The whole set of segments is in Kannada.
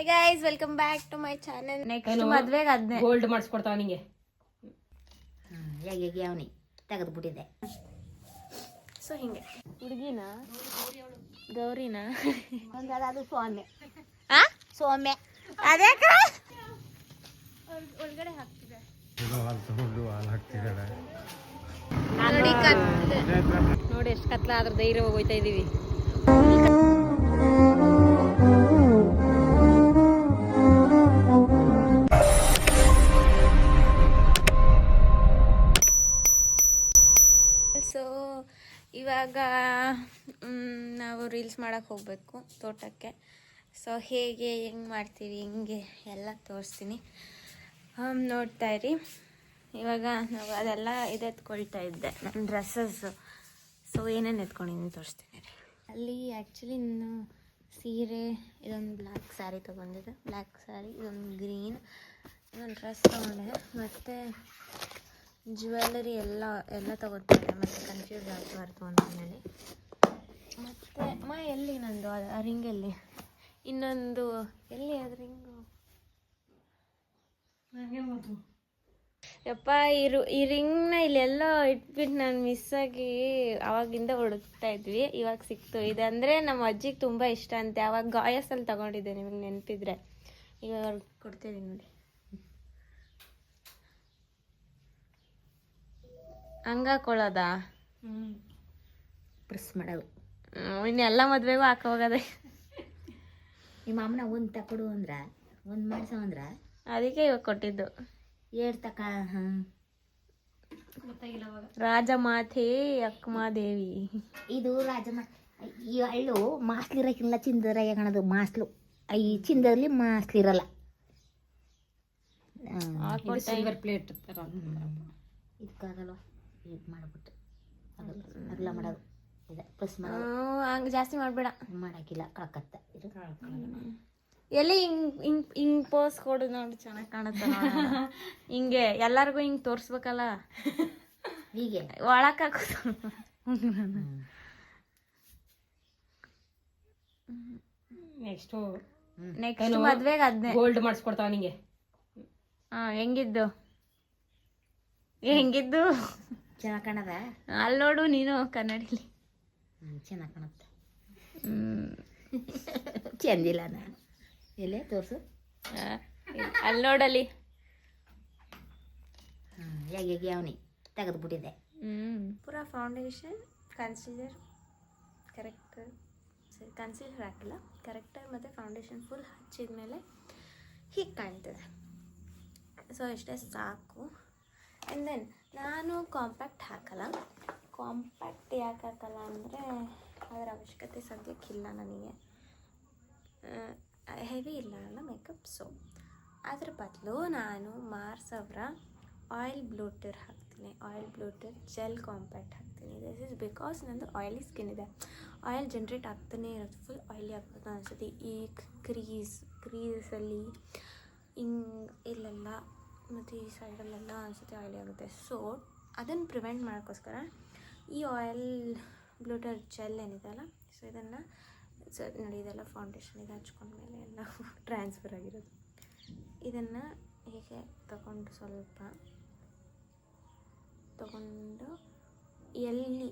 Hi guys welcome back to my channel next ಮದ್ವೆಗೆ ಅದ್ನೆ ಗೋಲ್ಡ್ ಮಾಡಿಸ್ಕೊಡ್ತಾವ ನಿಂಗೆ. ಹೇಗೆ ಹೇಗೆ ಅವನಿ. ತೆಗೆದ್ಬಿಟ್ಟಿದ್ದೆ ಸೊ ಹಿಂಗೆ. ಹುಡುಗಿನ? ಗೌರಿನ? ಅದು ಸೌಮ್ಯ. ಆ? ಸೌಮ್ಯ. ಅದೇ ಒಳಗಡೆ ಹಾಕ್ತಿದೆ ನೋಡಿ ಕತ್ತೆ ನೋಡಿ ಎಷ್ಟು ಕತ್ಲ ಆದ್ರ ಧೈರ್ಯ ಹೋಗ್ತಾ ಇದೀವಿ ಇವಾಗ ನಾವು ರೀಲ್ಸ್ ಮಾಡಕ್ಕೆ ಹೋಗಬೇಕು ತೋಟಕ್ಕೆ. ಸೊ ಹೇಗೆ, ಹೆಂಗೆ ಮಾಡ್ತೀವಿ ಹೆಂಗೆ ಎಲ್ಲ ತೋರಿಸ್ತೀನಿ. ನೋಡ್ತಾ ಇರಿ. ಇವಾಗ ನಾವು ಅದೆಲ್ಲ ಇದು ಎತ್ಕೊಳ್ತಾ ಇದ್ದೆ ನನ್ನ ಡ್ರೆಸ್ಸಸ್ಸು ಸೊ ಏನೇನು ಎತ್ಕೊಂಡಿದ್ದೀನಿ ತೋರಿಸ್ತೀನಿ ಅಲ್ಲಿ ಆ್ಯಕ್ಚುಲಿ ಇನ್ನು ಸೀರೆ, ಇದೊಂದು ಬ್ಲ್ಯಾಕ್ ಸ್ಯಾರಿ ತೊಗೊಂಡಿದ್ದೆ. ಬ್ಲ್ಯಾಕ್ ಸ್ಯಾರಿ ಇದೊಂದು ಗ್ರೀನ್ ಇದೊಂದು ಡ್ರೆಸ್ ತೊಗೊಂಡೆ. ಮತ್ತು ಜ್ಯುವೆಲ್ಲರಿ ಎಲ್ಲ ಎಲ್ಲ ತಗೋತಾರೆ ಮತ್ತೆ ಕನ್ಫ್ಯೂಸ್ ಆಗಬಾರ್ದು ಅಂತ ಹೇಳಿ ಮತ್ತು ಅಮ್ಮ ಎಲ್ಲಿ ನಂದು? ಆ ರಿಂಗ್ ಎಲ್ಲಿ? ಇನ್ನೊಂದು ಎಲ್ಲಿ ಅದು ರಿಂಗು ಯಪ್ಪ ಈ ರು ಈ ರಿಂಗ್ನ ಇಲ್ಲೆಲ್ಲೋ ಇಟ್ಬಿಟ್ಟು ನಾನು ಮಿಸ್ ಆಗಿ ಅವಾಗಿಂದ ಹುಡುಕ್ತಾ ಇದ್ವಿ. ಇವಾಗ ಸಿಕ್ತು. ಇದಂದರೆ ನಮ್ಮ ಅಜ್ಜಿಗೆ ತುಂಬ ಇಷ್ಟ ಅಂತೆ. ಅವಾಗ ಗಾಯಸಲ್ಲಿ ತಗೊಂಡಿದ್ದೆ ನಿಮಗೆ ನೆನಪಿದ್ರೆ. ಇವಾಗ ಕೊಡ್ತೀನಿ ನೋಡಿ. ಹಂಗಾಕೊಳ್ಳೋದಾ ಪ್ರೆಸ್ ಮಾಡೋದು ಇನ್ನೆಲ್ಲ ಮದ್ವೆಗೂ ಹಾಕ ಈ ನಿಮ್ಮ ಅಮ್ಮನ ಒಂದು ತಕೊಡು ಅಂದ್ರ ಒಂದು ಮಾಡ್ಸೋ ಅಂದ್ರ? ಅದಕ್ಕೆ ಇವಾಗ ಕೊಟ್ಟಿದ್ದು. ಏರ್ ತಕ ಹಾಂ ರಾಜಮಾತೆ ಅಕ್ಕಮಾದೇವಿ. ಇದು ರಾಜಮ ಈ ಹಳ್ಳು ಮಾಸ್ಲಿರಕ್ಕಿಲ್ಲ ಚಿಂದರ ಕಾಣೋದು ಮಾಸ್ಲು. ಈ ಚಿಂದರಲ್ಲಿ ಮಾಸ್ಲಿರಲ್ಲ. ಸಿಲ್ವರ್ ಪ್ಲೇಟ್ ಇದಕ್ಕಾಗಲ್ಲ ಇದು ಮಾಡ್ಬಿಟ್ಟು. ಅಗಲ ಮಾಡೋದು. ಇದೆ. ಮಾಡೋದು. ಹಂಗ್ ಜಾಸ್ತಿ ಮಾಡ್ಬೇಡ. ಮಾಡಕ್ಕಿಲ್ಲ. ಕಳಕತ್ತ. ಇದು ಎಲ್ಲಿ ಹಿಂಗ್ ಹಿಂಗ್ ಹಿಂಗ್ ಪೋಸ್ ಕೊಡು ನೋಡಿ ಚೆನ್ನಾಗಿ ಕಾಣುತ್ತೆ. ಹಿಂಗೆ ಎಲ್ಲರಿಗೂ ಹಿಂಗ್ ತೋರ್ಸ್ಬೇಕಲ್ಲ. ಹೀಗೆ. ಒಳಕ್ ಹಾಕೋದು. ನೆಕ್ಸ್ಟ್ ನೆಕ್ಸ್ಟ್ ಮದ್ವೆಗೆ ಅದ್ನೇ. ಗೋಲ್ಡ್ ಮಾಡಿಸ್ಕೊಡ್ತಾವ ನಿಂಗೆ. ಹಾ ಹೆಂಗಿದ್ದು? ಹೆಂಗಿದ್ದು? ಚೆನ್ನಾಗಿ ಕಾಣದ? ಅಲ್ಲಿ ನೋಡು ನೀನು ಕನ್ನಡಿಲಿ. ಚೆನ್ನಾಗಿ ಕಾಣುತ್ತೆ. ಚೆಂದಿಲ್ಲ ನಾನು ಎಲ್ಲೇ ತೋರಿಸು. ಅಲ್ಲಿ ನೋಡಲ್ಲಿ. ಹೇಗೆ ಹೇಗೆ ಅವನಿ ತೆಗೆದ್ಬಿಟ್ಟಿದ್ದೆ. ಹ್ಮ್. ಪೂರಾ ಫೌಂಡೇಶನ್ ಕನ್ಸಿಲರ್ ಕರೆಕ್ಟ್ ಸರಿ ಕನ್ಸೀಲರ್ ಹಾಕಿಲ್ಲ. ಕರೆಕ್ಟಾಗಿ ಮತ್ತು ಫೌಂಡೇಶನ್ ಫುಲ್ ಹಚ್ಚಿದ ಮೇಲೆ ಹೀಗೆ ಕಾಣ್ತದೆ. ಸೊ ಇಷ್ಟೇ ಸಾಕು. ಆ್ಯಂಡ್ ದೆನ್ ನಾನು ಕಾಂಪ್ಯಾಕ್ಟ್ ಹಾಕಲ್ಲ. ಕಾಂಪ್ಯಾಕ್ಟ್ ಯಾಕೆ ಹಾಕಲ್ಲ ಅಂದರೆ ಅದರ ಅವಶ್ಯಕತೆ ಸದ್ಯಕ್ಕಿಲ್ಲ ನನಗೆ. ಹೆವಿ ಇಲ್ಲ ಅಲ್ಲ ಮೇಕಪ್ ಸೊ ಅದ್ರ ಬದಲು ನಾನು ಮಾರ್ಸ್ ಅವರ ಆಯಿಲ್ ಬ್ಲೂಟರ್ ಹಾಕ್ತೀನಿ. ಆಯಿಲ್ ಬ್ಲೂಟರ್ ಜೆಲ್ ಕಾಂಪ್ಯಾಕ್ಟ್ ಹಾಕ್ತೀನಿ. ದಿಸ್ ಇಸ್ ಬಿಕಾಸ್ ನಂದು ಆಯಿಲಿ ಸ್ಕಿನ್ ಇದೆ. ಆಯಿಲ್ ಜನ್ರೇಟ್ ಆಗ್ತಾನೆ ಇರೋದು. ಫುಲ್ ಆಯಿಲಿ ಆಗ್ತದೆ ಅನಿಸುತ್ತೆ ಈ ಕ್ರೀಸ್ ಕ್ರೀಸಲ್ಲಿ ಹಿಂಗೆ ಇಲ್ಲೆಲ್ಲ. ಮತ್ತು ಈ ಸೈಡಲ್ಲೆಲ್ಲ ಅನಿಸುತ್ತೆ ಆಯಿಲಿ ಆಗುತ್ತೆ. ಸೊ ಅದನ್ನು ಪ್ರಿವೆಂಟ್ ಮಾಡೋಕ್ಕೋಸ್ಕರ ಈ ಆಯಿಲ್ ಬ್ಲೂಟರ್ ಜೆಲ್ ಏನಿದೆಯಲ್ಲ ಸೊ ಇದನ್ನು ಸೊ, ನೋಡಿ ಇದೆಲ್ಲ ಫೌಂಡೇಶನ್ ಇದು ಹಚ್ಕೊಂಡ್ಮೇಲೆ ಎಲ್ಲ ಟ್ರಾನ್ಸ್ಫರ್ ಆಗಿರೋದು. ಇದನ್ನು ಹೀಗೆ ತಗೊಂಡು ಸ್ವಲ್ಪ ತಗೊಂಡು ಎಲ್ಲಿ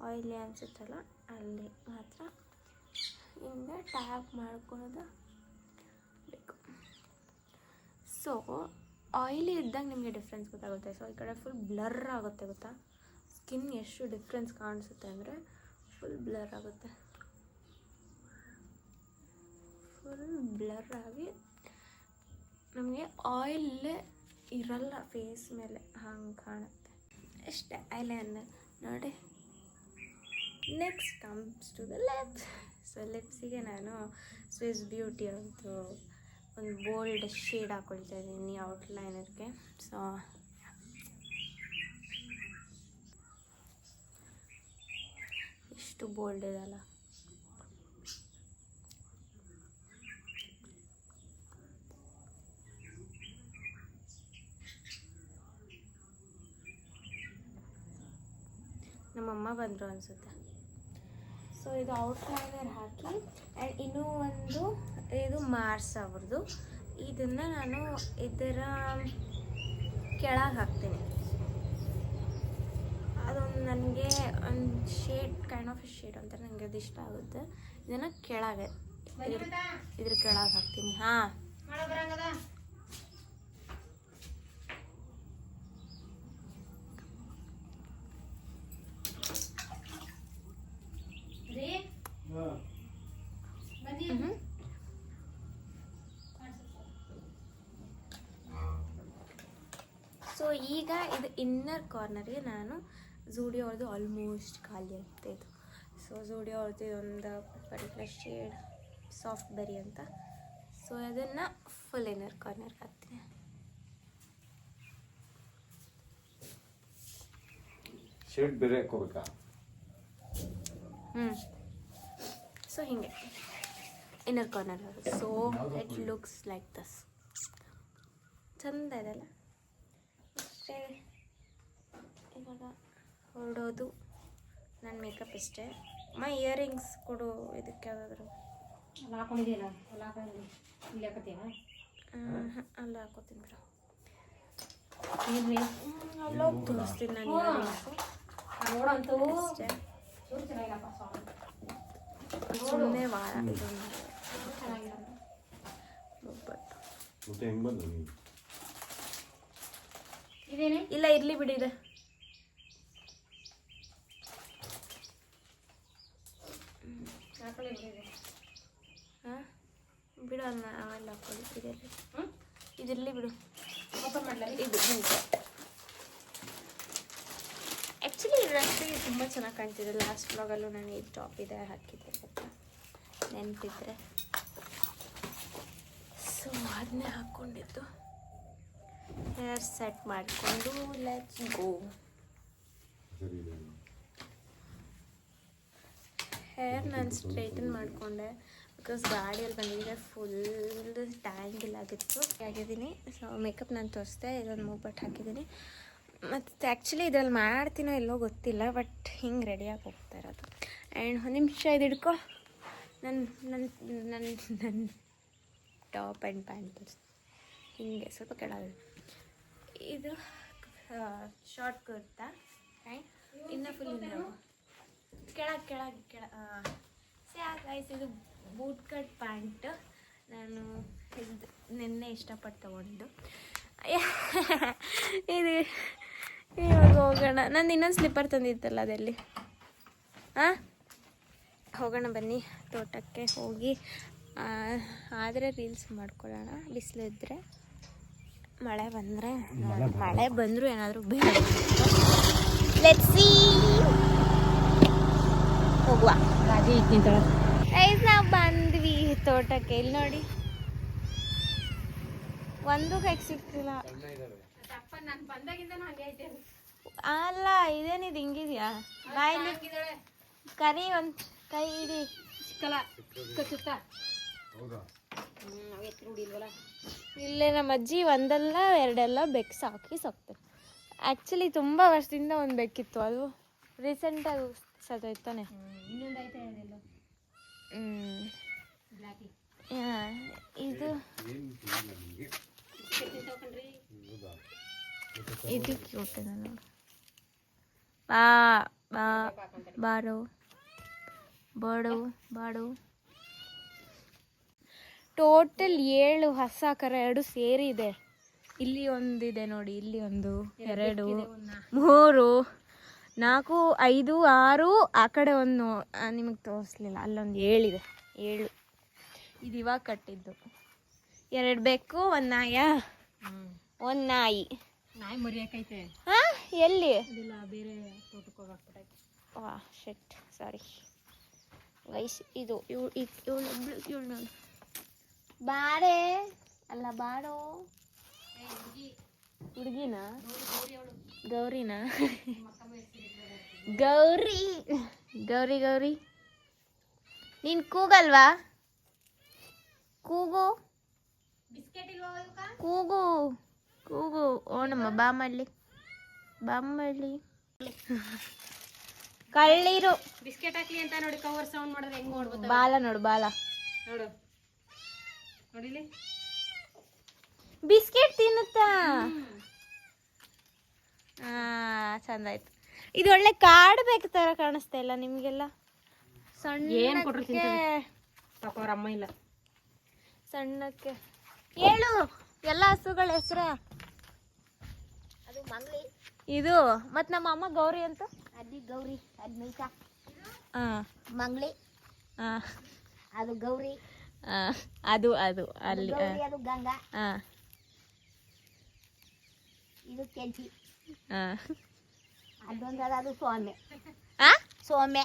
ಆಯಿಲಿ ಅನಿಸುತ್ತಲ್ಲ ಅಲ್ಲಿ ಮಾತ್ರ ಹಿಂಗೆ ಟ್ಯಾಪ್ ಮಾಡ್ಕೊಳ್ಳೋದು ಬೇಕು ಸೊ ಆಯಿಲಿ ಇದ್ದಾಗ ನಿಮಗೆ ಡಿಫ್ರೆನ್ಸ್ ಗೊತ್ತಾಗುತ್ತೆ. ಸೊ ಈ ಕಡೆ ಫುಲ್ ಬ್ಲರ್ ಆಗುತ್ತೆ ಗೊತ್ತಾ? ಸ್ಕಿನ್ ಎಷ್ಟು ಡಿಫ್ರೆನ್ಸ್ ಕಾಣಿಸುತ್ತೆ ಅಂದರೆ ಫುಲ್ ಬ್ಲರ್ ಆಗುತ್ತೆ. ಫುಲ್ ಬ್ಲರ್ ಆಗಿ ನಮಗೆ ಆಯಿಲ್ಲೇ ಇರಲ್ಲ ಫೇಸ್ ಮೇಲೆ, ಹಂಗೆ ಕಾಣುತ್ತೆ. ಅಷ್ಟೇ ಐಲೈನ್ ನೋಡಿ. Next comes to the lips so ಲಿಪ್ಸಿಗೆ ನಾನು ಸ್ವಿಸ್ ಬ್ಯೂಟಿ ಅವ್ರದ್ದು ಒಂದು ಬೋಲ್ಡ್ ಶೇಡ್ ಹಾಕೊಳ್ತಾ ಇದ್ದೀನಿ ಔಟ್ಲೈನರ್ಗೆ ಸೊ ಎಷ್ಟು ಬೋಲ್ಡ್ ಇದಲ್ಲ ನಮ್ಮಮ್ಮ ಬಂದರು ಅನಿಸುತ್ತೆ. ಸೊ ಇದು ಔಟ್ಲೈನರ್ ಹಾಕಿ ಆ್ಯಂಡ್ ಇನ್ನೂ ಒಂದು, ಇದು ಮಾರ್ಸ್ ಅವ್ರದ್ದು. ಇದನ್ನು ನಾನು ಇದರ ಕೆಳಗೆ ಹಾಕ್ತೀನಿ. ಅದೊಂದು ನನಗೆ ಒಂದು ಶೇಡ್ ಕೈಂಡ್ ಆಫ್ ಶೇಡ್ ಅಂತ ನನಗೆ ಅದು ಇಷ್ಟ ಆಗುತ್ತೆ. ಇದನ್ನು ಕೆಳಗೆ ಇದ್ರ ಕೆಳಗೆ ಹಾಕ್ತೀನಿ. ಹಾಂ ಸೊ ಈಗ ಇದು ಇನ್ನರ್ ಕಾರ್ನರ್ಗೆ ನಾನು ಝೂಡಿಯೋ ಅವ್ರದ್ದು ಆಲ್ಮೋಸ್ಟ್ ಖಾಲಿ ಆಗ್ತಾ ಇದು ಸೊ ಝೂಡಿಯೋ ಅವ್ರದ್ದು ಒಂದು ಪರ್ಟಿಕ್ಯುಲರ್ ಶೇಡ್ ಸಾಫ್ಟ್ ಬೆರಿ ಅಂತ. ಸೊ ಅದನ್ನು ಫುಲ್ ಇನ್ನರ್ ಕಾರ್ನರ್ಗೆ ಹಾಕ್ತೀನಿ. ಶೇಡ್ ಬೇರೆ ಹಾಕೋಬೇಕಾ ಹ್ಞೂ ಸೊ ಹಿಂಗೆ. Inner corner so it looks like this ಚಂದ ಇದೆಲ್ಲ ಅಷ್ಟೇ. ಇವಾಗ ಹೊರಡೋದು. ನನ್ನ ಮೇಕಪ್ ಇಷ್ಟೇ ಮೈ ಇಯರಿಂಗ್ಸ್ ಕೊಡು ಇದಕ್ಕೆ ಯಾವುದಾದ್ರು. ಅಲ್ಲಿ ಅಲ್ಲಿ ಹಾಕೊಂಡಿದ್ದೀನಿ. ಇಲ್ಲಿ ಅಲ್ಲ ಹಾಕೋತೀನಿ ಬಿಡ. ಅಲ್ಲೋಗಿ ತೋರಿಸ್ತೀನಿ ನಾನು ಇಯರಿಂಗ್ಸು ನೋಡಂತೂ ಅಷ್ಟೇ. ಸುಮ್ಮನೆ ವಾರ. ಇದೊಂದು ಮತ್ತೆ ಹೆಂಗ್ ಬಂದು ಇಲ್ಲ ಇರಲಿ ಬಿಡಿ ಹಾಂ? ಬಿಡು ಅನ್ನ ಅವೆಲ್ಲ ಹಾಕೊಳ್ಳಿ. ಇದರಲ್ಲಿ ಇದಿರಲಿ ಬಿಡು. ಓಪನ್ ಮಾಡಲಿ? ಇದು ಆ್ಯಕ್ಚುಲಿ ಈ ತುಂಬ ಚೆನ್ನಾಗಿ ಕಾಣ್ತಿದೆ. ಲಾಸ್ಟ್ ಬ್ಲಾಗಲ್ಲೂ ನಾನು ಈ ಟಾಪ್ ಇದೆ ಹಾಕಿದ್ದೆ ಅಂತ ನೆನಪಿದ್ರೆ. ಸೊ ಅದನ್ನೇ ಹಾಕ್ಕೊಂಡಿದ್ದು ಹೇರ್ ಸೆಟ್ ಮಾಡಿಕೊಂಡು ಲೆಟ್ಸ್ ಗೋ ಹೇರ್ ನಾನು ಸ್ಟ್ರೈಟನ್ ಮಾಡಿಕೊಂಡೆ. ಬಿಕಾಸ್ ಗಾಡಿಯಲ್ಲಿ ಬಂದಿದ್ದೆ ಫುಲ್ ಟ್ಯಾಂಗಿಲ್ ಆಗಿತ್ತು. ಆಗಿದ್ದೀನಿ ಸೊ ಮೇಕಪ್ ನಾನು ತೋರಿಸ್ದೆ ಇದೊಂದು ಮೂಗ್ಬಟ್ಟು ಹಾಕಿದ್ದೀನಿ. ಮತ್ತು ಆ್ಯಕ್ಚುಲಿ ಇದ್ರಲ್ಲಿ ಮಾಡ್ತೀನೋ ಎಲ್ಲೋ ಗೊತ್ತಿಲ್ಲ ಬಟ್ ಹಿಂಗೆ ರೆಡಿಯಾಗಿ ಹೋಗ್ತಾ ಇರೋದು. ಆ್ಯಂಡ್ ಒಂದು ನಿಮಿಷ ಇದು ಹಿಡ್ಕೊ. ನನ್ನ ನನ್ನ ನನ್ನ ನನ್ನ ಟಾಪ್ ಆ್ಯಂಡ್ ಪ್ಯಾಂಟ್ ಹಿಂಗೆ, ಸ್ವಲ್ಪ ಕೆಳಗೆ. ಇದು ಶಾರ್ಟ್ ಕುರ್ತಾ ಆ್ಯಂಡ್ ಇನ್ನು ಫುಲ್ ಕೆಳಗ್ ಕೆಳಗೆ ಕೆಳಗೆ ಕೆಳ ಇದು ಬೂಟ್ ಕಟ್ ಪ್ಯಾಂಟ್ ನಾನು ಇದು ನಿನ್ನೆ ಇಷ್ಟಪಟ್ಟು ತೊಗೊಂಡು. ಇದು ಇವಾಗ ಹೋಗೋಣ. ನಾನು ಇನ್ನೊಂದು ಸ್ಲಿಪ್ಪರ್ ತಂದಿತ್ತಲ್ಲ ಅದೆಲ್ಲಿ ಹಾಂ ಹೋಗೋಣ ಬನ್ನಿ ತೋಟಕ್ಕೆ ಹೋಗಿ. ಆದರೆ ರೀಲ್ಸ್ ಮಾಡ್ಕೊಳ್ಳೋಣ. ಬಿಸಿಲಿದ್ರೆ. ಮಳೆ ಬಂದರೆ ಮಳೆ ಬಂದರೂ ಏನಾದರೂ ಸಿ ಹೋಗುವ. ಗೈಸ್ ನಾವು ಬಂದ್ವಿ ತೋಟಕ್ಕೆ. ಇಲ್ಲಿ ನೋಡಿ. ಒಂದು ಕೈ ಸಿಕ್ತಿಲ್ಲ ನಾನು ಬಂದಾಗಿಂದ ಹಂಗೆ ಐತೆ ಅಲ್ಲ ಇದೇನಿದು ಹಿಂಗಿದ್ಯಾ ಬಾಯಲ್ಲಿ ಕರಿ ಒಂದು ಕೈ ಇಡಿ. ಸಿಕ್ಕಲ್ಲ. ಸಿಕ್ಕ ಹೌದಾ? ಇಲ್ಲೇ ನಮ್ಮ ಅಜ್ಜಿ ಒಂದಲ್ಲ ಎರಡೆಲ್ಲ ಬೆಕ್ಕು ಸಾಕಿ ಸಾಕ್ತಾರೆ ಆ್ಯಕ್ಚುಲಿ ತುಂಬ ವರ್ಷದಿಂದ ಒಂದು ಬೆಕ್ಕಿತ್ತು ಅದು. ರೀಸೆಂಟಾಗಿ ಸತ್ತೋಯ್ತಾನೆ ಇದು. ಇದು ಕ್ಯೂಟ್ ನಾನು ಬಾ ಬಾ ಬಾರೋ. ಬಾಡು ಬಾಡು. ಟೋಟಲ್ ಏಳು ಹಸ ಕರ ಎರಡು ಸೇರಿ ಇದೆ ಇಲ್ಲಿ ಒಂದಿದೆ ನೋಡಿ ಇಲ್ಲಿ ಒಂದು ಎರಡು ಮೂರು ನಾಲ್ಕು ಐದು ಆರು ಆ ಕಡೆ ಒಂದು ನಿಮಗೆ ತೋರಿಸ್ಲಿಲ್ಲ ಅಲ್ಲೊಂದು ಏಳಿದೆ. ಏಳು. ಇದು ಇವಾಗ ಕಟ್ಟಿದ್ದು. ಎರಡು ಬೇಕು ಒಂದು ನಾಯ. ಒಂದು ನಾಯಿ. ನಾಯಿ ಮರಿಯಾಕೈತೆ. ಹಾ ಎಲ್ಲಿ? ಬೇರೆ ವಾ ಶೆಟ್ ಸಾರಿ ವಯಸ್ಸು ಇದು ಇವಳು ಇವಳು ಇವಳು ನೋಡಿ. ಬಾಡೆ ಅಲ್ಲ ಬಾಡೋ ಹುಡುಗಿನ? ಗೌರಿನ? ಗೌರಿ. ಗೌರಿ ಗೌರಿ. ನೀನು ಕೂಗಲ್ವಾ? ಕೂಗು. ಕೂಗು. ಕೂಗು. ಓಣಮ್ಮ ಬಾ ಮಳ್ಳಿ ಬಾ ಕಳ್ಳೀರು. ಬಿಸ್ಕೆಟ್ ಹಾಕ್ಲಿ ಅಂತ ನೋಡಿ ಕವರ್ ಸೌಂಡ್ ಮಾಡಿದ್ರೆ ಹೆಂಗ್ ನೋಡ್ಬೋದು ಬಾಲ ನೋಡು ಬಾಲ. ನೋಡು. ನೋಡಿಲಿ? ಬಿಸ್ಕೆಟ್ ತಿನ್ನುತ್ತಾ? ಹಾ ಚಂದ ಆಯ್ತು. ಇದು ಒಳ್ಳೆ ಕಾಡು ಬೇಕು ತರ ಕಾಣಿಸ್ತಾ ಇಲ್ಲ ನಿಮ್ಗೆಲ್ಲ? ಏನ್ ಕೊಟ್ರು ಅಮ್ಮ ಇಲ್ಲ. ಸಣ್ಣಕ್ಕೆ. ಹೇಳು ಎಲ್ಲ ಹಸುಗಳ ಹೆಸರ? ಅದು ಮಂಗ್ಲಿ ಇದು ಮತ್ ನಮ್ಮ ಅಮ್ಮ ಗೌರಿ ಅಂತ? ಅದಿ ಗೌರಿ ಅದ್ ಮೀಸಾ. ಮಂಗ್ಲಿ ಹಾ ಅದು ಗೌರಿ. ಅದು ಅದು ಅದು ಅಲ್ಲಿ ಅದು ಗಂಗಾ. ಹಾ ಇದು ಕೆಂಚಿ ಹಾ ಅದೊಂದದ ಅದು ಸೌಮ್ಯ. ಆ? ಸೌಮ್ಯ.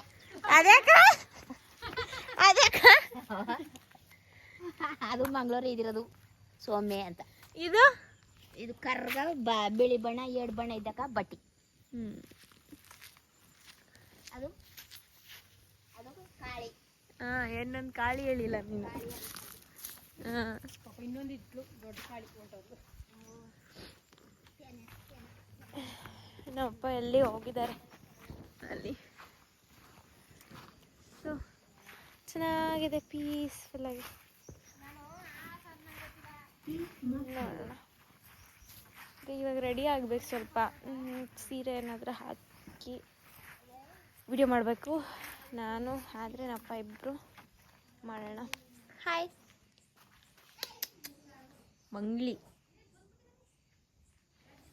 ಅದ್ಯಾಕ ಅದ್ಯಾಕ ಅದು ಮಂಗಳೂರು ಇದಿರೋದು ಸೋಮೆ ಅಂತ. ಇದು? ಇದು ಕರ್ಗ ಬ ಬಿಳಿ ಬಣ್ಣ ಎರಡು ಬಣ್ಣ ಇದ್ದಕ್ಕ ಬಟ್ಟಿ. ಹ್ಞೂ ಅದು ಹಾ ಹೆಣ್ಣೊಂದು ಕಾಳಿ ಹೇಳಿಲ್ಲ ನೀನು. ಪಾಪ ಇನ್ನೊಂದು ಇದ್ಲು ದೊಡ್ಡ ಕಾಳಿ ನಮ್ಮಪ್ಪ ಎಲ್ಲಿ ಹೋಗಿದ್ದಾರೆ? ಅಲ್ಲಿ. ಸೊ ಚೆನ್ನಾಗಿದೆ ಪೀಸ್ಫುಲ್ ಆಗಿ. ಇವಾಗ ರೆಡಿ ಆಗ್ಬೇಕು ಸ್ವಲ್ಪ. ಸೀರೆ ಏನಾದರೂ ಹಾಕಿ ವಿಡಿಯೋ ಮಾಡಬೇಕು. ನಾನು ಆದರೆ ನಪ್ಪ ಇಬ್ಬರು ಮಾಡೋಣ ಹಾಯ್ ಮಂಗ್ಲಿ.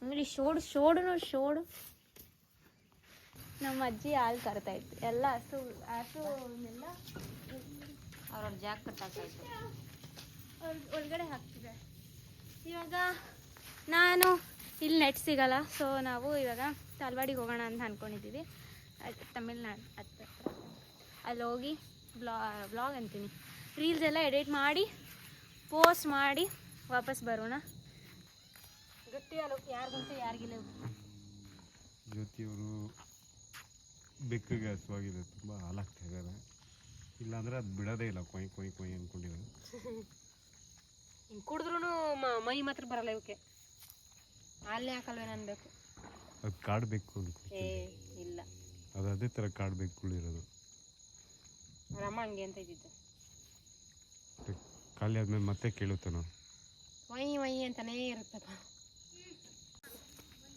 ಮಂಗ್ಲಿ ಶೋಡು ಶೋಡು ಶೋಡು. ನಮ್ಮ ಅಜ್ಜಿ ಹಾಲು ಕರ್ತಾ ಇತ್ತು. ಎಲ್ಲ ಹಸು ಹಸುನೆಲ್ಲ ಅವ್ರವ್ರ ಜಾಕ್ ಕಟ್ಟಾಕ್ತಾಯಿತ್ತು ಅವ್ರ ಒಳಗಡೆ ಹಾಕ್ತಿದೆ ಇವಾಗ ನಾನು ಇಲ್ಲಿ ನೆಟ್ ಸಿಗಲ್ಲ ಸೊ ನಾವು ಇವಾಗ ತಲ್ವಾಡಿಗೆ ಹೋಗೋಣ ಅಂತ ಅಂದ್ಕೊಂಡಿದ್ದೀವಿ ಅದ್ ತಮಿಳ್ನಾಡು ಹತ್ರ. ಅಲ್ಲಿ ಹೋಗಿ ಬ್ಲಾ ಬ್ಲಾಗ್ ಅಂತೀನಿ. ರೀಲ್ಸ್ ಎಲ್ಲ ಎಡಿಟ್ ಮಾಡಿ ಪೋಸ್ಟ್ ಮಾಡಿ ವಾಪಸ್ ಬರೋಣ. ಗಟ್ಟಿ ಅಲ್ಲ ಬಂತು ಯಾರಿಗಿಲ್ಲ ಜ್ಯೋತಿಯವರು ಬೆಕ್ಕಿಗೆ ಹಸುವಾಗಿದೆ ತುಂಬ ಹಾಲಾಗ್ತಾ ಇದ್ದಾರೆ. ಇಲ್ಲಾಂದ್ರೆ ಅದು ಬಿಡೋದೇ ಇಲ್ಲ ಕೊಯ್ ಕೊಯ್ ಕೊಯ್ ಅಂದ್ಕೊಂಡಿದ್ದಾರೆ ಹಿಂಗೆ ಕುಡಿದ್ರೂ ಮೈ ಮಾತ್ರ ಬರಲ್ಲ ಇವಕ್ಕೆ ಅಲ್ಲೇ ಹಾಕಲ್ವೇನು ಅನ್ಬೇಕು ಅದು ಕಾಡು ಬೆಕ್ಕು ಏ ಇಲ್ಲ. ಅದು ಅದೇ ಥರ ಕಾಡು ಹಂಗೆ ಅಂತ ಇದ್ದಿದ್ದು. ಮತ್ತೆ ಖಾಲಿ ಆದ್ಮೇಲೆ ಮತ್ತೆ ಕೇಳುತ್ತೆ ವೈ ವೈ ಅಂತಾನೇ ಇರುತ್ತಪ್ಪ.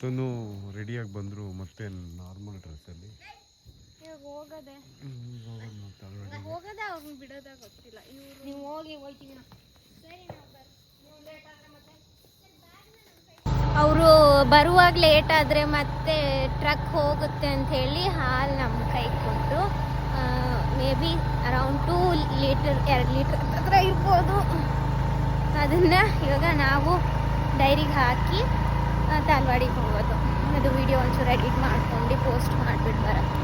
ತನು ರೆಡಿಯಾಗಿ ಬಂದರು ಮತ್ತೆ ನಾರ್ಮಲ್ ಡ್ರೆಸ್ಸಲ್ಲಿ ಇವಾಗ ಹೋಗೋದೆ. ಹೋಗೋದು ಮತ್ತೆ already. ಹೋಗೋದೇ ಅವ್ರನ್ನ ಬಿಡೋದೇ ಗೊತ್ತಿಲ್ಲ. ಇವರು ನೀವು ಹೋಗಿ ಹೋಯ್ತೀವಿ ನಾ ಅವರು ಬರುವಾಗ ಲೇಟ್ ಆದ್ರೆ ಮತ್ತೆ ಟ್ರಕ್ ಹೋಗುತ್ತೆ ಅಂತ ಹೇಳಿ ಹಾಲು ನಮ್ಮ ಕೈ ಕೊಟ್ಟರು may be around two litre ಎರಡು ಲೀಟರ್ ಹತ್ರ ಇರ್ಬೋದು. ಅದನ್ನು ಇವಾಗ ನಾವು ಡೈರಿಗೆ ಹಾಕಿ ತಾಲ್ವಾಡಿಗೆ ಹೋಗೋದು. ಅದು ವಿಡಿಯೋ ಒಂಚೂರು ಎಡಿಟ್ ಮಾಡ್ಕೊಂಡು ಪೋಸ್ಟ್ ಮಾಡಿಬಿಟ್ಟು ಬರೋದು.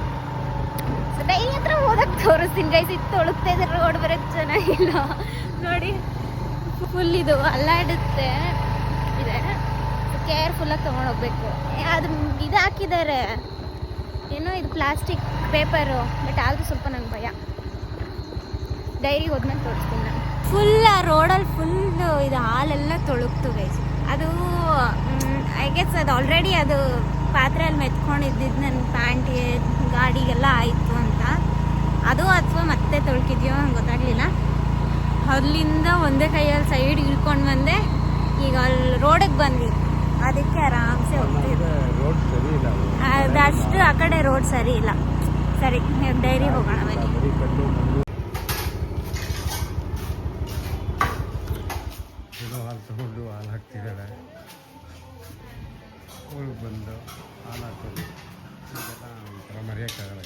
ಸೊ ಡೈರಿ ಹತ್ರ ಹೋದಕ್ಕೆ ತೋರಿಸ್ತೀನಿ ಗೈಸ್ ಇದು ಇದ್ದಾರೆ ರೋಡ್ ಬರೋಕ್ಕೆ ಚೆನ್ನಾಗಿಲ್ಲ ನೋಡಿ ಫುಲ್ ಇದು ಅಲ್ಲಾಡುತ್ತೆ. ಇದೆ. ಕೇರ್ಫುಲ್ಲಾಗಿ ತೊಗೊಂಡೋಗ್ಬೇಕು ಅದು ಇದು ಹಾಕಿದ್ದಾರೆ. ಏನೋ ಇದು ಪ್ಲಾಸ್ಟಿಕ್ ಪೇಪರು ಬಟ್ ಆದರೂ ಸ್ವಲ್ಪ ನಂಗೆ ಭಯ. ಡೈರಿಗೆ ಹೋದ್ಮೇಲೆ ತೋರಿಸ್ತೀನಿ ನಾನು. ಫುಲ್ ಆ ರೋಡಲ್ಲಿ ಫುಲ್ ಇದು ಹಾಲೆಲ್ಲ ತೊಳಗ್ತು ಗೈಸ್ ಅದು ಐ ಗೆಸ್ ಅದು ಆಲ್ರೆಡಿ ಅದು ಪಾತ್ರೆಯಲ್ಲಿ ಮೆತ್ಕೊಂಡಿದ್ದಿದ್ದು ನನ್ನ ಪ್ಯಾಂಟ್ಗೆ ಗಾಡಿಗೆಲ್ಲ ಆಯಿತು ಅಂತ. ಅದು ಅಥವಾ ಮತ್ತೆ ತೊಳ್ಕಿದ್ಯೋ ನಂಗೆ ಗೊತ್ತಾಗಲಿಲ್ಲ. ಅಲ್ಲಿಂದ ಒಂದೇ ಕೈಯಲ್ಲಿ ಸೈಡ್ ಇಳ್ಕೊಂಡು ಬಂದೆ. ಈಗ ಅಲ್ಲಿ ರೋಡಿಗೆ ಬಂದ್ವಿ. ಅದಕ್ಕೆ ಆರಾಮ್ಸೆ ಹೋಗ್ತಿದ್ವಿ. ಅದಷ್ಟು ಆ ಕಡೆ ರೋಡ್ ಸರಿ ಇಲ್ಲ. ಸರಿ ಡೈರಿ ಹೋಗೋಣ, ಬನ್ನಿ. ಹಾಲು ಬಂದು ಹಾಲು ಹಾಕೋದು ಇದೆಲ್ಲ ಒಂಥರ ಮರೆಯೋಕ್ಕಾಗಲ್ಲ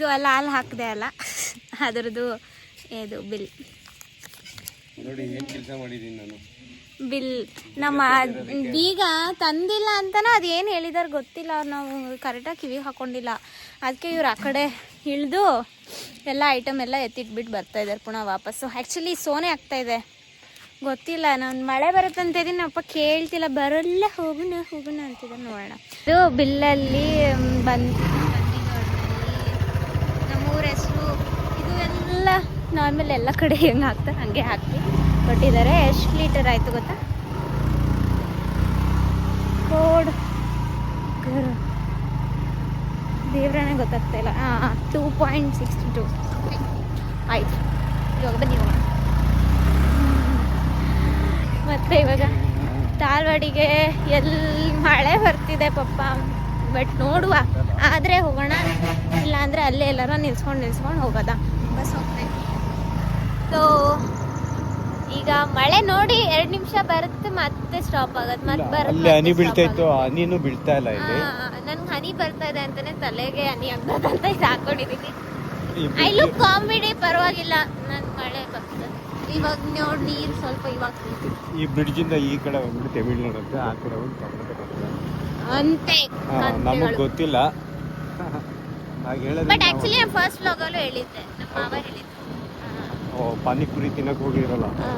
ಇದು ಅಲ್ಲ ಹಾಲು ಹಾಕಿದೆ ಅಲ್ಲ. ಅದರದ್ದು ಇದು ಬಿಲ್. ನೋಡಿ ಏನು ಕೆಲಸ ಮಾಡಿದ್ದೀನಿ ನಾನು. ಬಿಲ್ ನಮ್ಮ ಬೀಗ ತಂದಿಲ್ಲ ಅಂತನ ಅದೇನು ಹೇಳಿದಾರ ಹೇಳಿದಾರೆ ಗೊತ್ತಿಲ್ಲ. ಅವ್ರು ನಾವು ಕರೆಕ್ಟಾಗಿ ಕಿವಿ ಹಾಕೊಂಡಿಲ್ಲ. ಅದಕ್ಕೆ ಇವ್ರು ಆ ಕಡೆ ಇಳಿದು ಎಲ್ಲ ಐಟಮ್ ಎಲ್ಲ ಎತ್ತಿಟ್ಬಿಟ್ಟು ಬರ್ತಾ ಇದ್ದಾರೆ ಪುನಃ ವಾಪಸ್ಸು. ಆ್ಯಕ್ಚುಲಿ ಸೋನೆ ಆಗ್ತಾ ಇದೆ. ಗೊತ್ತಿಲ್ಲ. ನಾನು ಮಳೆ ಬರುತ್ತಂತ ಇದೀನಿ ಅಪ್ಪ ಕೇಳ್ತಿಲ್ಲ. ಬರಲ್ಲ ಹೋಗೋಣ ಹೋಗೋಣ ಅಂತಿದ್ದಾರೆ ನೋಡೋಣ. ಇದು ಬಿಲ್ಲಲ್ಲಿ ಬಂದು ಹೆಸರು, ಇದು ಎಲ್ಲ ನಾರ್ಮಲ್ ಎಲ್ಲ ಕಡೆ ಹೆಂಗೆ ಹಾಕ್ತಾರೆ ಹಾಗೆ ಹಾಕಿ ಕೊಟ್ಟಿದ್ದಾರೆ ಎಷ್ಟು ಲೀಟರ್ ಆಯಿತು ಗೊತ್ತಾ? ಕೋಡ್ ದೇವ್ರನೇ ಗೊತ್ತಾಗ್ತಾ ಇಲ್ಲ. ಟೂ ಪಾಯಿಂಟ್ ಸಿಕ್ಸ್ಟಿ ಟು ಆಯ್ತು. ಇವಾಗ ಬನ್ನಿ, ಹೋಗೋಣ. ಮತ್ತೆ ಇವಾಗ ಧಾರವಾಡಿಗೆ ಎಲ್ಲಿ ಮಳೆ ಬರ್ತಿದೆ ಪಪ್ಪ ಬಟ್ ನೋಡುವ. ಆದರೆ ಹೋಗೋಣ. ಇಲ್ಲ ಅಂದ್ರೆ ಅಲ್ಲೇ ಎಲ್ಲಾರ ನಿಲ್ಸ್ಕೊಂಡು ನಿಲ್ಸ್ಕೊಂಡು ಹೋಗೋದ. ಬಸ್ ಸೊ ಈಗ ಮಳೆ ನೋಡಿ ಎರಡು ನಿಮಿಷ ಬರುತ್ತೆ ಮತ್ತೆ ಸ್ಟಾಪ್ ಆಗತ್ತೆ ಮತ್ತೆ ಬರುತ್ತೆ ಹನಿ ಬೀಳ್ತಾ ಇತ್ತು ಹನಿನೂ ಬೀಳ್ತಾ ಇಲ್ಲ ಇಲ್ಲಿ. ನನ್ಗೆ ಹನಿ ಬರ್ತಾ ಇದೆ ಅಂತಾನೆ ತಲೆಗೆ ಹನಿ ಅಂತ ಇದು ಹಾಕೊಂಡಿದ್ದೀನಿ ಐ ಲುಕ್ ಕಾಮಿಡಿ ಪರವಾಗಿಲ್ಲ ನನ್ ಮಳೆ ಬರ್ತದೆ. ಇವಾಗ ನೋಡಿ ನೀರು ಸ್ವಲ್ಪ ಇವಾಗ ಈ ಬ್ರಿಡ್ಜ್ ಇಂದ ಈ ಕಡೆ ಬಂದ್ಬಿಟ್ಟು ತಮಿಳ್ನಾಡು ಅಂತ ಆ ಕಡೆ ಹೋಗಿ ಕರ್ನಾಟಕ. ಅಂತೆ ನಮಗೆ ಗೊತ್ತಿಲ್ಲ. ಹಾಗೆ ಹೇಳೋದು ಬಟ್ ಆಕ್ಚುಲಿ ನಾನು ಫಸ್ಟ್ ವ್ಲಾಗಲ್ಲೂ ಹೇಳಿದ್ದೆ. ನಮ್ಮ ಮಾವ ಹೇಳಿದ್ರು. ಓ, ಪಾನಿಪುರಿ ತಿನ್ನಕ್ಕೆ ಹೋಗಿರಲ್ಲ? ಆ,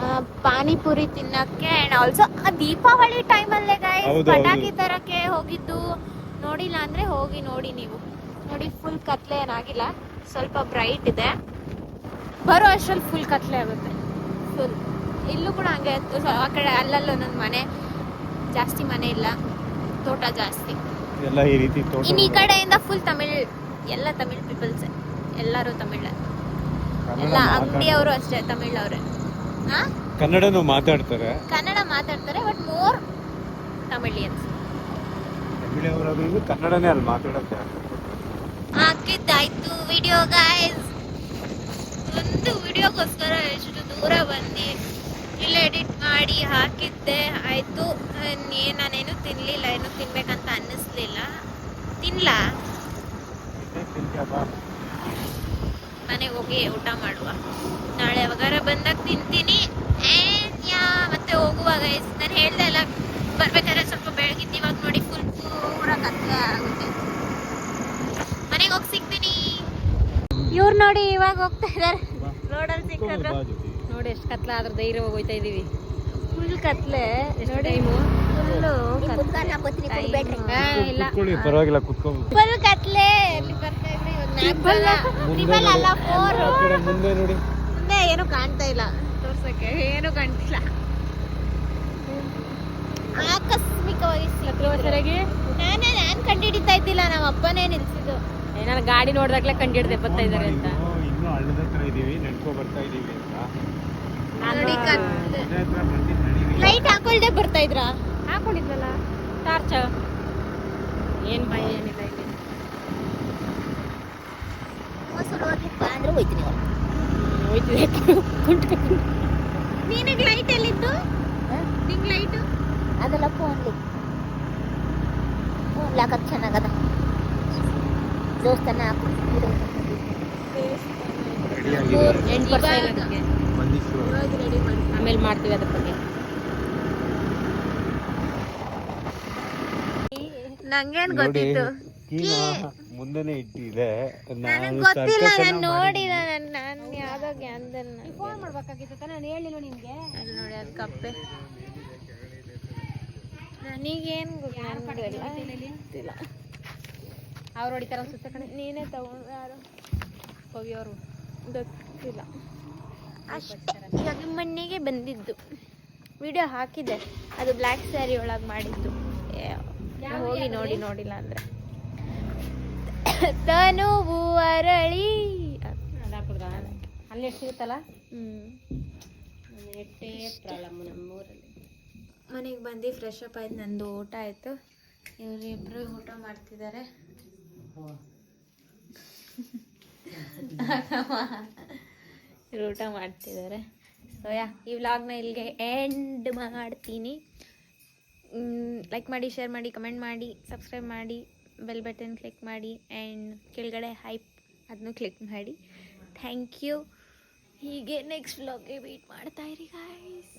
ಪಾನಿಪುರಿ ತಿನ್ನಕ್ಕೆ ಅಂಡ್ ಆಲ್ಸೋ ದೀಪಾವಳಿ ಟೈಮ್ ಅಲ್ಲೇ ಹೌದು, ಪಟಾಕಿ ಹೌದು. ತರಕ್ಕೆ ಹೋಗಿದ್ದು. ನೋಡಿಲ್ಲ ಅಂದ್ರೆ ಹೋಗಿ ನೋಡಿ ನೀವು. ನೋಡಿ ಫುಲ್ ಕತ್ಲೆ ಏನಾಗಿಲ್ಲ. ಸ್ವಲ್ಪ ಬ್ರೈಟ್ ಇದೆ. ಬರೋ ಅಷ್ಟ್ರಲ್ಲಿ ಫುಲ್ ಕತ್ಲೆ ಆಗುತ್ತೆ. ಫುಲ್ ಇಲ್ಲೂ ಕೂಡ ಹಂಗೆ ಇತ್ತು. ಸೊ ಆ ಕಡೆ ಅಲ್ಲಲ್ಲಿ ಒಂದೊಂದು ಮನೆ. ಜಾಸ್ತಿ ಮನೆ ಇಲ್ಲ. ತೋಟ ಜಾಸ್ತಿ. ಎಲ್ಲ ಈ ರೀತಿ ತೋಟ ಇನ್ನು ಈ ಕಡೆಯಿಂದ ಫುಲ್ ತಮಿಳ್ ಎಲ್ಲ ತಮಿಳ್ ಪೀಪಲ್ಸ್ ಎಲ್ಲರೂ ತಮಿಳ್ ಎಲ್ಲ ಅಂಗಡಿ ಅವರು ಅಷ್ಟೇ ತಮಿಳ್ ಅವರೇ. ಕನ್ನಡನು ಕನ್ನಡನೂ ಮಾತಾಡ್ತಾರೆ. ಕನ್ನಡ ಮಾತಾಡ್ತಾರೆ ಬಟ್ ಮೋರ್ ತಮಿಳಿಯನ್ಸ್. ತಮಿಳವರಾದ್ರೂ ಕನ್ನಡನೇ ಅಲ್ಲಿ ಮಾತಾಡೋದು ಹಾಕಿದ್ದಾಯ್ತು ವಿಡಿಯೋ ಗಾಯ್ಸ್ ಒಂದು ವಿಡಿಯೋಗೋಸ್ಕರ ಎಷ್ಟು ದೂರ ಬಂದು ಇಲ್ಲ ಎಡಿಟ್ ಮಾಡಿ ಹಾಕಿದ್ದೆ. ಆಯ್ತು. ಏನ್ ನಾನೇನು ತಿನ್ಲಿಲ್ಲ. ಏನು ತಿನ್ಬೇಕಂತ ಅನ್ನಿಸ್ಲಿಲ್ಲ. ತಿನ್ಲಾ? ಮನೆಗೆ ಹೋಗಿ ಊಟ ಮಾಡುವ. ನಾಳೆ ಯಾವಾಗಾರ ಬಂದಾಗ ತಿಂತೀನಿ. ಯಾ ಮತ್ತೆ ಹೋಗುವಾಗ ನಾನು ಹೇಳ್ದೆ ಅಲ್ಲ ಬರ್ಬೇಕಾದ್ರೆ ಸ್ವಲ್ಪ ಬೆಳಗಿದ್ದು ಇವಾಗ ನೋಡಿ ಫುಲ್ ಪೂರ ಕತ್ಲೆ ಆಗುತ್ತೆ. ಮನೆಗೆ ಹೋಗಿ ಸಿಗ್ತೀನಿ. ಇವ್ರು ನೋಡಿ ಇವಾಗ ಹೋಗ್ತಾ ಇದಾರೆ. ರೋಡಲ್ಲಿ ಸಿಕ್ಕಿದ್ರು. ನೋಡಿ ಎಷ್ಟು ಕತ್ಲ ಆದ್ರ ಧೈರ್ಯ ಹೋಗ್ತಾ ಇದೀವಿ. ಕತ್ಲೆ. ನೋಡಿ ಪರವಾಗಿಲ್ಲ ಕುತ್ಕೊಂಡು ಕತ್ಲೆ. ಮುಂದೆ ನೋಡಿ. ಮುಂದೆ ಏನು ಕಾಣ್ತಾ ಇಲ್ಲ. ತೋರ್ಸಕ್ಕೆ. ಏನು ಕಾಣ್ತಿಲ್ಲ. ಆಕಸ್ಮಿಕವಾಗಿ. ಸರಿಯಾಗಿ ನಾನೇ ನಾನ್ ಕಂಡಿಡಿತಾ ಇದ್ದಿಲ್ಲ. ನಮ್ಮ ಅಪ್ಪನೇ ನಿಲ್ಸಿದ್ದು. ನಾನು ಗಾಡಿ ನೋಡಿದಾಗ್ಲೇ ಕಂಡಿಡ್ದೆ ಬರ್ತಾ ಇದಾರೆ ಅಂತ. ಇನ್ನೂ ಹಳ್ಳದ ಹತ್ರ ಇದೀವಿ ನಡ್ಕೊ ಬರ್ತಾ ಇದೀವಿ ಅಂತ. ಹಾಕೊಳ್ದೆ ಬರ್ತಾ ಇದ್ರಾ? ಹಾಕೊಂಡಿದ್ವಲ್ಲ ಟಾರ್ಚ್ ಏನ್ ಭಯ ಏನಿಲ್ಲ ಇಲ್ಲಿ. ಅಂದ್ರೆ ಹೋಯ್ತೀನಿ ಹೋಯ್ತಿದೆ ನಿನಗ್ ಲೈಟ್ ಎಲ್ಲಿತ್ತು? ನಿಂಗ್ ಲೈಟ್ ಅದೆಲ್ಲ ಫೋನ್ಲಿ ಫೋನ್ ಹಾಕಕ್ ಚೆನ್ನಾಗದ. ದೇವಸ್ಥಾನ ಹಾಕು. ಬಂದಿತ್ತು. ಆಮೇಲೆ ಮಾಡ್ತೀವಿ ಅದ್ರ ಬಗ್ಗೆ. ನಂಗೇನ್ ಗೊತ್ತಿತ್ತು? ಮುಂದೆನೆ ಇಟ್ಟಿದೆ. ನನಗೆ ನಾನು ಗೊತ್ತಿಲ್ಲ ನಾನು ನೋಡಿಲ್ಲ ಮಾಡಿದ್ದೀನಿ. ನಾನು ನಾನು ಯಾವ್ದೋ ಅಂದನ್ನ ಫೋನ್ ಮಾಡ್ಬೇಕಾಗಿತ್ತು ತಾನೇ? ನಾನು ಹೇಳಿಲ್ಲ ನಿಮಗೆ? ಅಲ್ಲಿ ನೋಡಿ ಅದು ಕಪ್ಪೆ. ನನಗೇನು ಗೊತ್ತಿಲ್ಲ. ಅವ್ರು ಹೊಡಿತಾರ ಅನ್ಸುತ್ತೆ ಕಣೆ. ನೀನೇ ತಗೊಂಡು ಯಾರು? ಹೋಗಿ ಅವರು ಗೊತ್ತಿಲ್ಲ ಅಷ್ಟೇ ಇವಾಗ ಮನೆಗೆ ಬಂದಿದ್ದು. ವಿಡಿಯೋ ಹಾಕಿದೆ. ಅದು ಬ್ಲ್ಯಾಕ್ ಸ್ಯಾರಿ ಒಳಗೆ ಮಾಡಿದ್ದು. ಹೋಗಿ ನೋಡಿ ನೋಡಿಲ್ಲ ಅಂದ್ರೆ. ತನುವು ಅರಳಿ ಅಲ್ಲಿ ಎಷ್ಟು ಸಿಗುತ್ತಲ್ಲ? ಮನೆಗೆ ಬಂದು ಫ್ರೆಶ್ ಅಪ್ ಆಯ್ತು ನಂದು ಊಟ ಆಯಿತು. ಇವರಿಬ್ಬರು ಊಟ ಮಾಡ್ತಿದ್ದಾರೆ. ಇವ್ರು ಊಟ ಮಾಡ್ತಿದ್ದಾರೆ. ಸೊ ಯಾ ಈ ವ್ಲಾಗ್ನ ಇಲ್ಲಿಗೆ ಎಂಡ್ ಮಾಡ್ತೀನಿ. ಲೈಕ್ ಮಾಡಿ ಶೇರ್ ಮಾಡಿ ಕಮೆಂಟ್ ಮಾಡಿ ಸಬ್ಸ್ಕ್ರೈಬ್ ಮಾಡಿ ಬೆಲ್ ಬಟನ್ ಕ್ಲಿಕ್ ಮಾಡಿ ಆ್ಯಂಡ್ ಕೆಳಗಡೆ ಹೈಪ್ ಅದನ್ನು ಕ್ಲಿಕ್ ಮಾಡಿ. ಥ್ಯಾಂಕ್ ಯು ಹೀಗೆ ನೆಕ್ಸ್ಟ್ ವ್ಲಾಗ್ಗೆ ವೇಟ್ ಮಾಡ್ತಾಯಿರಿ ಗಾಯ್ಸ್